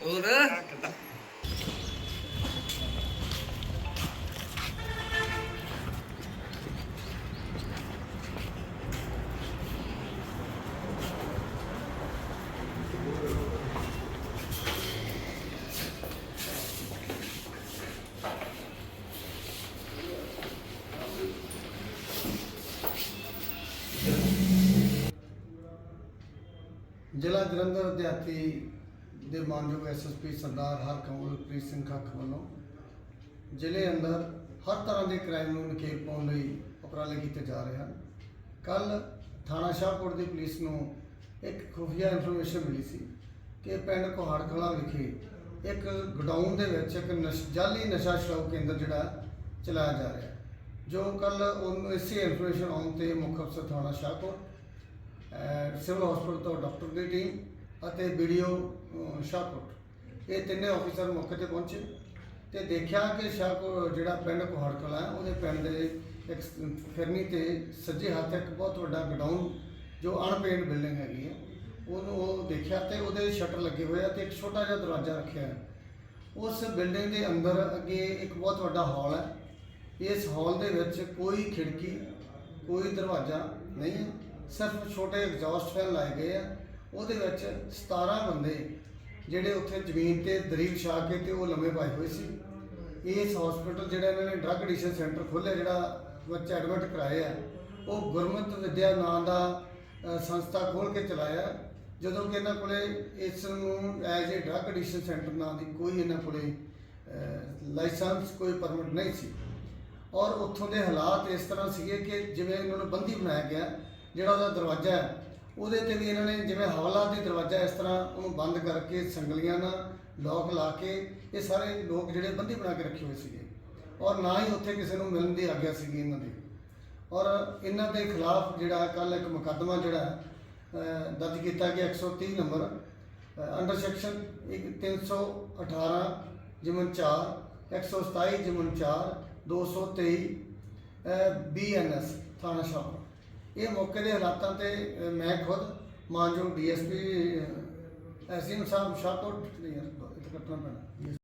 Udah. ਜ਼ਿਲ੍ਹਾ ਜਲੰਧਰ ਅਧਿਆਤੀ ਦੇ ਮਾਨਯੋਗ ਐਸਐਸਪੀ ਸਰਦਾਰ ਹਰਕਮਲਪ੍ਰੀਤ ਸਿੰਘ ਖੱਖ ਵੱਲੋਂ ਜ਼ਿਲ੍ਹੇ ਅੰਦਰ ਹਰ ਤਰ੍ਹਾਂ ਦੇ ਕ੍ਰਾਈਮ ਨੂੰ ਨਕੇਲ ਪਾਉਣ ਲਈ ਉਪਰਾਲੇ ਕੀਤੇ ਜਾ ਰਹੇ ਹਨ। ਕੱਲ ਥਾਣਾ ਸ਼ਾਹਕੋਟ ਦੀ ਪੁਲਿਸ ਨੂੰ ਇੱਕ ਖੁਫੀਆ ਇਨਫੋਰਮੇਸ਼ਨ ਮਿਲੀ ਸੀ ਕਿ ਪਿੰਡ ਕੋਹੜ ਕਲਾਂ ਵਿਖੇ ਇੱਕ ਗਡਾਊਨ ਦੇ ਵਿੱਚ ਇੱਕ ਨਸ਼, ਜਾਲੀ ਨਸ਼ਾ ਛੁਡਾਊ ਕੇਂਦਰ ਜਿਹੜਾ ਚਲਾਇਆ ਜਾ ਰਿਹਾ ਜੋ ਕੱਲ ਉਹਨੂੰ ਇਸੇ ਇਨਫੋਰਮੇਸ਼ਨ ਆਉਣ ਤੇ ਮੁੱਖ ਅਫਸਰ ਥਾਣਾ ਸ਼ਾਹਕੋਟ ਸਿਵਲ ਹਸਪਤਾਲ ਤੋਂ ਡਾਕਟਰ ਦੀ ਟੀਮ ਅਤੇ ਵੀਡੀਓ ਸ਼ਾਹਕੋਟ। ਇਹ ਤਿੰਨੇ ਅਫਸਰ ਮੌਕੇ ਤੇ ਪਹੁੰਚੇ ਤੇ ਦੇਖਿਆ ਕਿ ਸ਼ਾਹਕੋਟ ਜਿਹੜਾ ਪਿੰਡ ਕੋਹੜ ਹੈ, ਉਹਦੇ ਪਿੰਡ ਦੇ ਇੱਕ ਫਿਰਨੀ ਤੇ ਸੱਜੇ ਹੱਥ ਇੱਕ ਬਹੁਤ ਵੱਡਾ ਗਡਾਊਨ ਜੋ ਅਨਪੇਂਟ ਬਿਲਡਿੰਗ ਹੈਗੀ ਹੈ, ਉਹਨੂੰ ਉਹ ਦੇਖਿਆ ਤੇ ਉਹਦੇ ਸ਼ਟਰ ਲੱਗੇ ਹੋਏ ਆ ਤੇ ਇੱਕ ਛੋਟਾ ਜਿਹਾ ਦਰਵਾਜ਼ਾ ਰੱਖਿਆ ਹੈ। ਉਸ ਬਿਲਡਿੰਗ ਦੇ ਅੰਦਰ ਅੱਗੇ ਇੱਕ ਬਹੁਤ ਵੱਡਾ ਹਾਲ ਹੈ। ਇਸ ਹਾਲ ਦੇ ਵਿੱਚ ਕੋਈ ਖਿੜਕੀ, ਕੋਈ ਦਰਵਾਜ਼ਾ ਨਹੀਂ ਹੈ। ਸਿਰਫ ਛੋਟੇ ਐਗਜ਼ੌਸਟ ਫੈਨ ਲਾਏ ਗਏ ਆ, ਉਹਦੇ ਵਿੱਚ 17 ਬੰਦੇ ਜਿਹੜੇ ਉੱਥੇ ਜ਼ਮੀਨ ਤੇ ਦਰੀ ਛਾ ਕੇ ਤੇ ਉਹ ਲੰਮੇ ਪਾਏ ਹੋਏ ਸੀ। ਇਸ ਹਸਪੀਟਲ ਜਿਹੜਾ ਇਹਨਾਂ ਨੇ ਡਰੱਗ ਐਡਿਕਸ਼ਨ ਸੈਂਟਰ ਖੋਲ੍ਹਿਆ, ਜਿਹੜਾ ਬੱਚਾ ਐਡਮਿਟ ਕਰਾਏ ਆ ਉਹ ਗੁਰਮਤ ਵਿਦਿਆ ਨਾਂ ਦਾ ਸੰਸਥਾ ਖੋਲ ਕੇ ਚਲਾਇਆ। ਜਦੋਂ ਕਿ ਇਹਨਾਂ ਕੋਲੇ ਇਸ ਨੂੰ as a drug addiction centre ਨਾਂ ਦੀ ਕੋਈ ਇਹਨਾਂ ਕੋਲੇ ਲਾਇਸੈਂਸ ਕੋਈ ਪਰਮਿਟ ਨਹੀਂ ਸੀ। ਔਰ ਉੱਥੋਂ ਦੇ ਹਾਲਾਤ ਇਸ ਤਰ੍ਹਾਂ ਸੀਗੇ ਕਿ ਜਿਵੇਂ ਇਹਨਾਂ ਨੂੰ ਬੰਦੀ ਬਣਾਇਆ ਗਿਆ ਜਿਹੜਾ ਉਹਦਾ ਦਰਵਾਜ਼ਾ ਹੈ, ਉਹਦੇ ਤੇ ਵੀ ਇਹਨਾਂ ਨੇ ਜਿਵੇਂ ਹਵਾਲਾ ਦੀ ਦਰਵਾਜ਼ਾ ਇਸ ਤਰ੍ਹਾਂ ਉਹਨੂੰ ਬੰਦ ਕਰਕੇ ਸੰਗਲੀਆਂ ਨਾਲ ਲੋਕ ਲਾ ਕੇ ਇਹ ਸਾਰੇ ਲੋਕ ਜਿਹੜੇ ਬੰਦੀ ਬਣਾ ਕੇ ਰੱਖੇ ਹੋਏ ਸੀਗੇ। ਔਰ ਨਾ ਹੀ ਉੱਥੇ ਕਿਸੇ ਨੂੰ ਮਿਲਣ ਦੀ ਆਗਿਆ ਸੀਗੀ ਇਹਨਾਂ ਦੀ। ਔਰ ਇਹਨਾਂ ਦੇ ਖਿਲਾਫ ਜਿਹੜਾ ਕੱਲ ਇੱਕ ਮੁਕੱਦਮਾ ਜਿਹੜਾ ਦਰਜ ਕੀਤਾ ਗਿਆ 130 ਨੰਬਰ ਅੰਡਰ ਸੈਕਸ਼ਨ 318 ਜਿਮਨ 4 127 ਜਿਮਨ 4 223 ਬੀਐਨਐਸ ਥਾਣਾ ਸ਼ਾਹਪੁਰ। ਇਹ ਮੌਕੇ ਦੇ ਹਾਲਾਤਾਂ ਤੇ ਅਹ, ਮੈਂ ਖੁਦ ਮਾਨਯੋਗ ਡੀਐਸਪੀ ਐਸਐਮ ਸਾਹਿਬ ਸ਼ਾਹ ਨਹੀਂ ਯਾਰ, ਇੱਥੇ ਕੱਟਣਾ ਪੈਣਾ